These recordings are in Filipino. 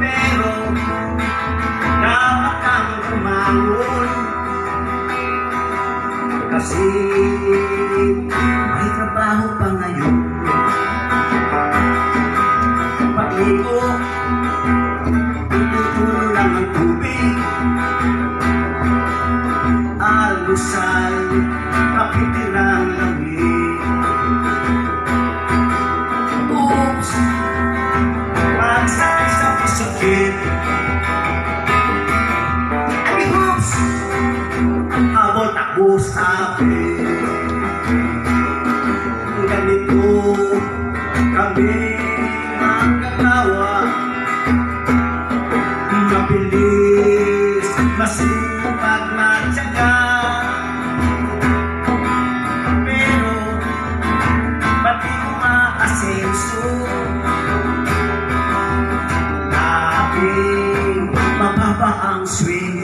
Pero dapat ang tumangon. Kasi may trabaho pa ngayon. it. Every once, I want. Ang swing.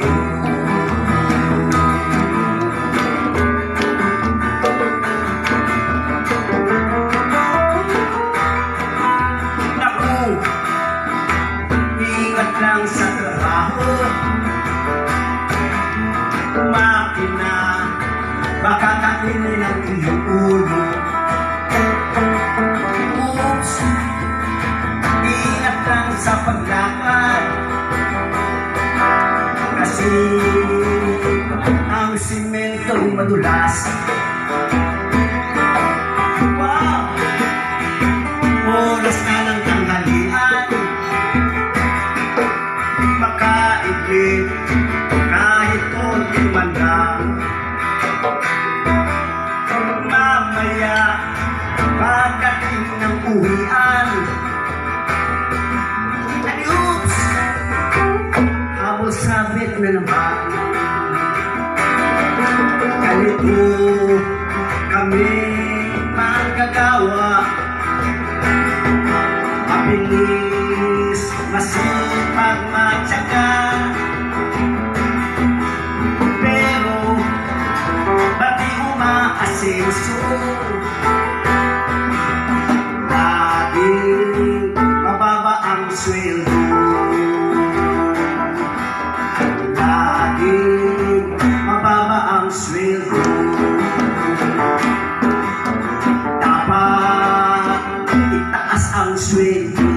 Naku, ingat lang sa trabaho. Makina, baka kainin ang iyong ang simentong madulas. Na naman Ganito kami magagawa Mabilis, masipag, matyaga Pero, ba't di umaasenso? Laging mababa ang sweldo sweet.